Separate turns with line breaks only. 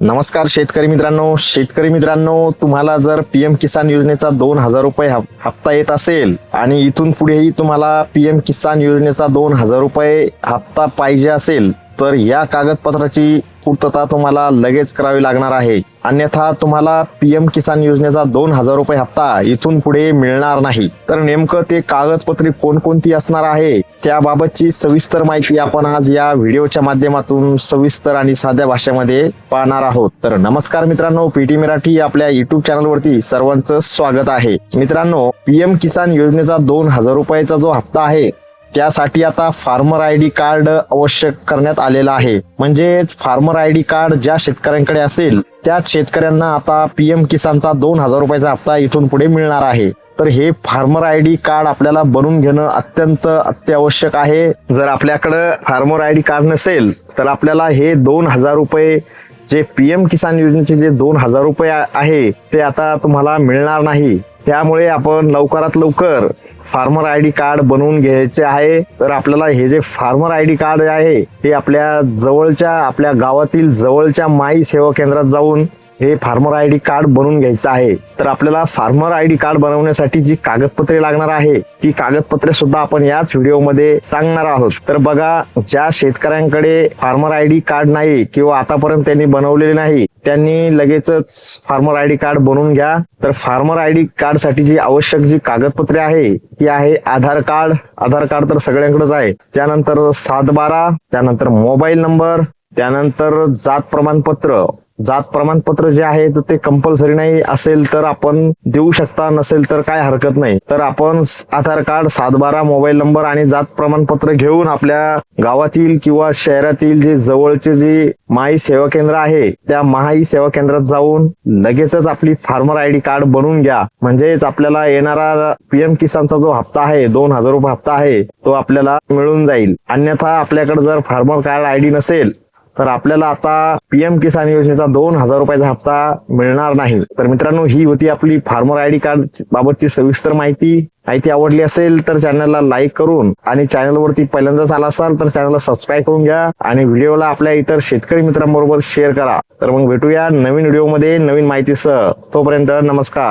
नमस्कार शेतकरी मित्रांनो शेतकरी मित्रांनो तुम्हाला जर पी एम किसान योजनेचा दोन हजार रुपये हप्ता येत असेल आणि इथून पुढेही तुम्हाला पी एम किसान योजनेचा दोन हजार रुपये हप्ता पाहिजे असेल तर या कागदपत्राची पूर्तता तुम्हाला लगेच करावी लागणार आहे. अन्यथा तुम्हाला पीएम किसान योजनेचा दोन हजार रुपये हप्ता इथून पुढे मिळणार नाही. तर नेमकं ते कागदपत्रे कोणकोणती असणार आहे त्याबाबतची सविस्तर माहिती आपण आज या व्हिडिओच्या माध्यमातून सविस्तर आणि साध्या भाषेमध्ये पाहणार आहोत. तर नमस्कार मित्रांनो पीटी मराठी आपल्या युट्यूब चॅनलवरती सर्वांचं स्वागत आहे. मित्रांनो पीएम किसान योजनेचा दोन हजार रुपयाचा जो हप्ता आहे त्यासाठी आता फार्मर आय डी कार्ड आवश्यक करण्यात आलेलं आहे. म्हणजेच फार्मर आय डी कार्ड ज्या शेतकऱ्यांकडे असेल त्याच शेतकऱ्यांना आता पीएम किसानचा दोन हजार रुपयाचा हप्ता इथून पुढे मिळणार आहे. तर हे फार्मर आय डी कार्ड आपल्याला बनवून घेणं अत्यंत अत्यावश्यक आहे. जर आपल्याकडं फार्मर आय डी कार्ड नसेल तर आपल्याला हे दोन हजार रुपये जे पी एम किसान योजनेचे जे दोन हजार रुपये आहे ते आता तुम्हाला मिळणार नाही. त्यामुळे आपण लवकरात लवकर फार्मर आय डी कार्ड बनवून घ्यायचे आहे. तर आपल्याला हे जे फार्मर आय डी कार्ड आहे हे आपल्या जवळच्या आपल्या गावातील जवळच्या माई सेवा केंद्रात जाऊन हे फार्मर आय डी कार्ड बनवून घ्यायचं आहे. तर आपल्याला फार्मर आय डी कार्ड बनवण्यासाठी जी कागदपत्रे लागणार आहे ती कागदपत्रे सुद्धा आपण याच व्हिडिओमध्ये सांगणार आहोत. तर बघा ज्या शेतकऱ्यांकडे फार्मर आय डी कार्ड नाही किंवा आतापर्यंत त्यांनी बनवलेले नाही त्यांनी लगेचच फार्मर आय डी कार्ड बनवून घ्या. तर फार्मर आय डी कार्डसाठी जी आवश्यक जी कागदपत्रे आहे ती आहे आधार कार्ड आधार कार्ड तर सगळ्यांकडेच आहे. त्यानंतर सात बारा त्यानंतर मोबाईल नंबर त्यानंतर जात प्रमाणपत्र जात प्रमाणपत्र जे आहे तर ते कंपल्सरी नाही. असेल तर आपण देऊ शकता नसेल तर काय हरकत नाही. तर आपण आधार कार्ड सातबारा मोबाईल नंबर आणि जात प्रमाणपत्र घेऊन आपल्या गावातील किंवा शहरातील जे जवळचे जे माई सेवा केंद्र आहे त्या महाई सेवा केंद्रात जाऊन लगेचच आपली फार्मर आय डी कार्ड बनवून घ्या. म्हणजेच आपल्याला येणारा पीएम किसानचा जो हप्ता आहे दोन हजार रुपये हप्ता आहे तो आपल्याला मिळून जाईल. अन्यथा आपल्याकडे जर फार्मर कार्ड आय डी नसेल तर आपल्याला आता पीएम किसान योजनेचा दोन हजार रुपयाचा हप्ता मिळणार नाही. तर मित्रांनो ही होती आपली फार्मर आय डी कार्ड बाबतची सविस्तर माहिती. माहिती आवडली असेल तर चॅनलला लाईक करून आणि चॅनलवरती पहिल्यांदाच आला असाल तर चॅनलला सबस्क्राईब करून घ्या आणि व्हिडिओला आपल्या इतर शेतकरी मित्रांबरोबर शेअर करा. तर मग भेटूया नवीन व्हिडिओमध्ये नवीन माहितीसह. तोपर्यंत नमस्कार.